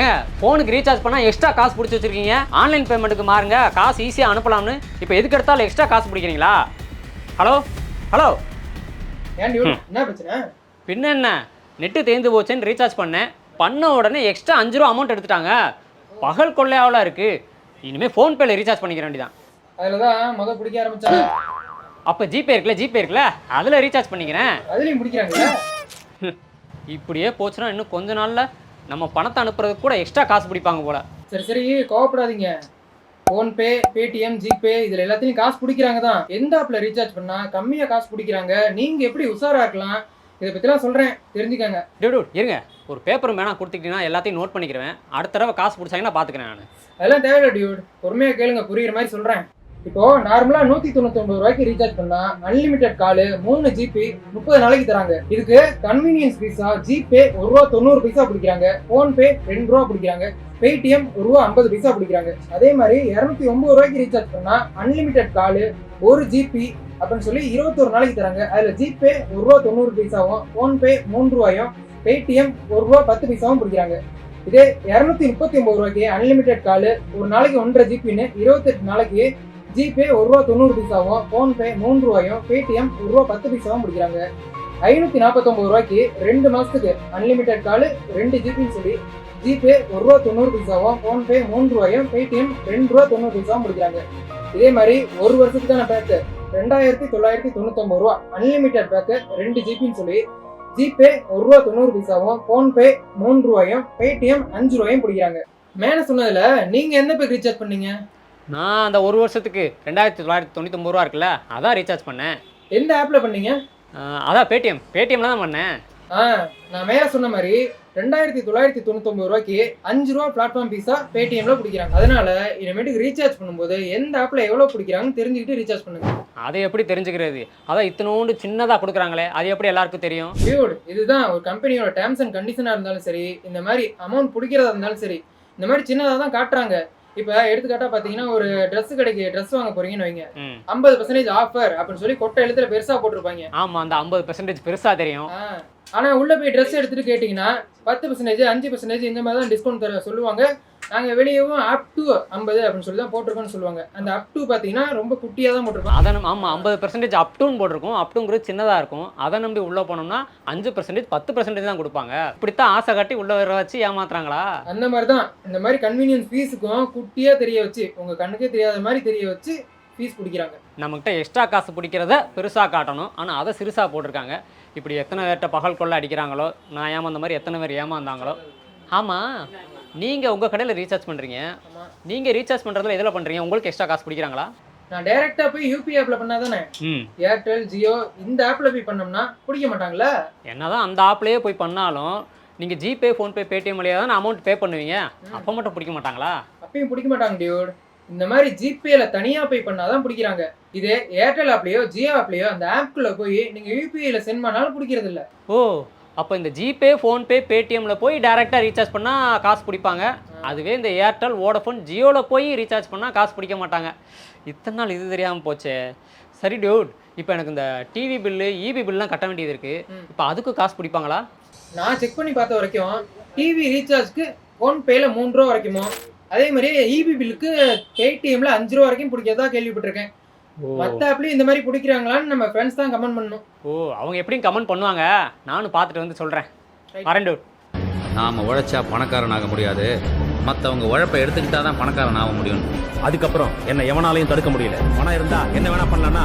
ஏங்க ஃபோனுக்கு ரீசார்ஜ் பண்ணால் எக்ஸ்ட்ரா காசு பிடிச்சி வச்சிருக்கீங்க. ஆன்லைன் பேமெண்ட்டுக்கு மாறுங்க காசு ஈஸியாக அனுப்பலாம்னு. இப்போ எதுக்கு எடுத்தாலும் எக்ஸ்ட்ரா காசு பிடிக்கிறீங்களா? ஹலோ ஹலோ என்ன பிரச்சனை? பின்ன என்ன? நெட்டு தேர்ந்து போச்சுன்னு ரீசார்ஜ் பண்ணேன். பண்ண உடனே எக்ஸ்ட்ரா அஞ்சு ரூபா அமௌண்ட் எடுத்துட்டாங்க. பகல் கொள்ளையாவலாம் இருக்குது இனிமேல் ஃபோன்பேல ரீசார்ஜ் பண்ணிக்க வேண்டியதான் அதில் தான் முத பிடிக்க ஆரம்பிச்சாங்க. அப்போ ஜிபே இருக்குல்ல ஜிபே இருக்குல்ல? அதில் ரீசார்ஜ் பண்ணிக்கிறேன். அதுலேயும் பிடிக்கிறாங்க. இப்படியே போச்சுன்னா இன்னும் கொஞ்ச நாளில் நம்ம பணத்தை அனுப்புறதுக்கு கூட எக்ஸ்ட்ரா காசு பிடிப்பாங்க போல. சரி சரி கோவப்படாதீங்க. ஃபோன்பே பேடிஎம் ஜிபே இதில் எல்லாத்தையும் காசு பிடிக்கிறாங்க தான். எந்த ஆப்பில் ரீசார்ஜ் பண்ணால் கம்மியாக காசு பிடிக்கிறாங்க? நீங்கள் எப்படி உஷாரா இருக்கலாம்? இதை பற்றிலாம் சொல்கிறேன் தெரிஞ்சுக்கங்க. டியூ இருங்க. ஒரு பேப்பர் வேணா கொடுத்துக்கிட்டீங்கன்னா எல்லாத்தையும் நோட் பண்ணிக்கிறேன். அடுத்த தடவை காசு பிடிச்சாங்கன்னா பார்த்துக்கிறேன் நான். அதெல்லாம் தேவையில்ல டியூட் பொறுமையாக கேளுங்க. புரியுற மாதிரி சொல்கிறேன் இப்போ நார்மலாக நூற்றி தொண்ணூத்தொம்பது ரூபாய்க்கு ரீசார்ஜ் பண்ணால் அன்லிமிட்டெட் காலு மூணு ஜிபி முப்பது நாளைக்கு தராங்க. இதுக்கு கன்வீனியன்ஸ் பீஸா ஜிபே ஒரு ரூபா தொண்ணூறு பைசா பிடிக்கிறாங்க. ஃபோன்பே ரெண்டு ரூபா பிடிக்கிறாங்க. பேடிஎம் ஒரு ரூபா ஐம்பது பைசா பிடிக்கிறாங்க. அதே மாதிரி இரநூத்தி ஒன்பது ரூபாய்க்கு ரீசார்ஜ் பண்ணால் அன்லிமிட்டெட் காலு ஒரு ஜிபி அப்படின்னு சொல்லி இருபத்தொரு நாளைக்கு தராங்க. அதில் ஜிபே ஒரு ரூபா தொண்ணூறு பைசாவும் ஃபோன்பே மூணு ரூபாயும் பேடிஎம் ஒரு ரூபா பத்து பைசாவும் பிடிக்கிறாங்க. இதே இரநூத்தி முப்பத்தி ஒன்பது ரூபாய்க்கு அன்லிமிட்டெட் காலு ஒரு நாளைக்கு ஒன்றரை ஜிபின்னு இருபத்தெட்டு நாளைக்கு ஜிபே ஒரு ரூபா தொண்ணூறு பைசாவும் ஃபோன்பே மூணு ரூபாயும் பேடிஎம் ஒரு ரூபா பத்து பைசாவும் முடிக்கிறாங்க. ஐநூற்றி நாற்பத்தொம்பது ரூபாய்க்கு ரெண்டு மாதத்துக்கு அன்லிமிட்டெட் காலு ரெண்டு ஜிபின்னு சொல்லி ஜிபே ஒரு ரூபா தொண்ணூறு பைசாவும் ஃபோன்பே மூணு ரூபாயும் பேடிஎம் ரெண்டு ரூபா தொண்ணூறு பைசாவும் முடிக்கிறாங்க. இதே மாதிரி ஒரு வருஷத்துக்கான பேக்கு ரெண்டாயிரத்தி தொள்ளாயிரத்தி தொண்ணூத்தொம்பது ரூபா அன்லிமிட்டெட் பேக்கு ரெண்டு ஜிபின்னு சொல்லி ஜிபே ஒரு ரூபா தொண்ணூறு பைசாவும் ஃபோன்பே மூணு ரூபாயும் பேடிஎம் அஞ்சு ரூபாயும் பிடிக்கிறாங்க மேலே சொன்னதில் நீங்கள் எந்த பேக் ரீசார்ஜ் பண்ணீங்க? நான் அந்த ஒரு வருஷத்துக்கு ரெண்டாயிரத்தி தொள்ளாயிரத்தி தொண்ணூத்தொம்பது ரூபா இருக்குல்ல அதான் ரீசார்ஜ் பண்ணேன். எந்த ஆப்ல பண்ணீங்க? ஆஹ் அதான் பேடிஎம் பேடிஎம்ல தான் பண்ணேன். ஆ நான் மேலே சொன்ன மாதிரி ரெண்டாயிரத்தி தொள்ளாயிரத்தி தொண்ணூத்தொம்பது ரூபாய்க்கு அஞ்சு ரூபா பிளாட்ஃபார்ம் பீஸா பேடிஎம்ல பிடிக்கிறாங்க. அதனால இனிமேட்டுக்கு ரீசார்ஜ் பண்ணும்போது எந்த ஆப்ல எவ்வளவு பிடிக்கிறாங்கன்னு தெரிஞ்சுக்கிட்டு ரீசார்ஜ் பண்ணுங்க. அதை எப்படி தெரிஞ்சுக்கிறது? அதான் இத்தனோண்டு சின்னதாக கொடுக்குறாங்களே அது எப்படி எல்லாருக்கும் தெரியும்? டியூட் இதுதான் ஒரு கம்பெனியோட டேர்ம்ஸ் அண்ட் கண்டிஷனா இருந்தாலும் சரி இந்த மாதிரி அமௌண்ட் பிடிக்கிறதா இருந்தாலும் சரி இந்த மாதிரி சின்னதாக தான் காட்டுறாங்க. இப்போ எடுத்துக்காட்டா பார்த்தீங்கன்னா ஒரு Dress கடைக்கு Dress வாங்க போறீங்கன்னு வைங்க. ஐம்பது பர்சன்டேஜ் ஆஃபர் அப்படின்னு சொல்லி கொட்டை எழுத்துல பெருசா போட்டிருப்பாங்க. ஆமாம் அந்த ஐம்பது பெர்சன்டேஜ் பெருசாக தெரியும். ஆனா உள்ள போய் ட்ரெஸ் எடுத்துட்டு கேட்டீங்கன்னா பத்து பர்சன்டேஜ் அஞ்சு பர்சன்டேஜ் இந்த மாதிரி தான் டிஸ்கவுண்ட் தர சொல்லுவாங்க. நாங்க வெளியவும் அப் டு ஐம்பது அப்படின்னு சொல்லி தான் போட்டிருக்கோம்னு சொல்லுவாங்க. அந்த அப் டு பாத்தீங்கன்னா ரொம்ப குட்டியா தான் போட்டிருக்கோம். அதை நம்ம ஆமாம் ஐம்பது பெர்சன்டேஜ் அப்டூன் போட்டிருக்கும். அப்டூங்கிறது சின்னதாக இருக்கும். அதை நம்பி உள்ளே போனோம்னா அஞ்சு பெர்சன்டேஜ் பத்து பெர்சன்டேஜ் தான் கொடுப்பாங்க. இப்படித்தான் ஆசை காட்டி உள்ளே வர வச்சு ஏமாத்துறாங்களா? அந்த மாதிரி தான் இந்த மாதிரி கன்வீனியன்ஸ் ஃபீஸுக்கும் குட்டியா தெரிய வச்சு உங்க கண்ணுக்கே தெரியாத மாதிரி தெரிய வச்சு ஃபீஸ் பிடிக்கிறாங்க. நம்மக்கிட்ட எக்ஸ்ட்ரா காசு பிடிக்கிறத பெருசாக காட்டணும். ஆனால் அதை சிறுசாக போட்டிருக்காங்க. இப்படி எத்தனை பேர்கிட்ட பகல் கொள்ள அடிக்கிறாங்களோ நான் ஏமாந்த மாதிரி எத்தனை பேர் ஏமாந்தாங்களோ. ஆமாம் நீங்கள் உங்கள் கடையில் ரீசார்ஜ் பண்ணுறீங்க நீங்கள் ரீசார்ஜ் பண்ணுறதுல எதில் பண்ணுறீங்க உங்களுக்கு எக்ஸ்ட்ரா காசு பிடிக்கிறாங்களா நான் டைரக்டா போய் யூபி ஆப்ல பண்ணாதானே ம். ஏர்டெல் ஜியோ இந்த ஆப்ல போய் பண்ணோம்னா பிடிக்க மாட்டாங்களா என்னதான் அந்த ஆப்லேயே போய் பண்ணாலும் நீங்கள் ஜிபே ஃபோன்பே பேடிஎம் வழியாக தான் அமௌண்ட் பே பண்ணுவீங்க? அப்போ மட்டும் பிடிக்க மாட்டாங்களா? அப்பயும் பிடிக்க மாட்டாங்க டியூட் இந்த மாதிரி ஜிபேல தனியா போய் பண்ணாதான் பிடிக்கிறாங்க இதே ஏர்டெல் ஆப்லயோ ஜியோ ஆப்லயோ அந்த ஆப்குள்ள போய் நீங்க யூபிஐல சென்ட் பண்ணாலும் பிடிக்கிறது இல்ல ஓ. அப்போ இந்த ஜிபே ஃபோன்பே பேடிஎம்மில் போய் டேரெக்டாக ரீசார்ஜ் பண்ணால் காசு பிடிப்பாங்க. அதுவே இந்த ஏர்டெல் வோடஃபோன் ஜியோவில் போய் ரீசார்ஜ் பண்ணால் காசு பிடிக்க மாட்டாங்க. இத்தனை நாள் இது தெரியாமல் போச்சே. சரி டியூட் இப்போ எனக்கு இந்த டிவி பில்லு இபி பில்லாம் கட்ட வேண்டியது இருக்குது. இப்போ அதுக்கு காசு பிடிப்பாங்களா? நான் செக் பண்ணி பார்த்த வரைக்கும் டிவி ரீசார்ஜ்க்கு ஃபோன் பேல மூணு ரூபா வரைக்குமோ அதே மாதிரி இபி பில்லுக்கு பேடிஎம்ல அஞ்சு ரூபா வரைக்கும் பிடிக்கிறதா கேள்விப்பட்டிருக்கேன். ஆப்லயும் இந்த மாதிரி பிடிக்கிறாங்களான்னு நம்ம ஃப்ரெண்ட்ஸ் தான் கமெண்ட் பண்ணணும். ஓ அவங்க எப்படியும் கமெண்ட் பண்ணுவாங்க. நானும் பார்த்துட்டு வந்து சொல்கிறேன் வரேன் டியூட் நாம உழைச்சா பணக்காரன் ஆக முடியாது. மற்றவங்க உழைப்பை எடுத்துக்கிட்டா தான் பணக்காரன் ஆக முடியும். அதுக்கப்புறம் என்ன எவனாலையும் தடுக்க முடியல. பணம் இருந்தா என்ன வேணா பண்ணலாம்னா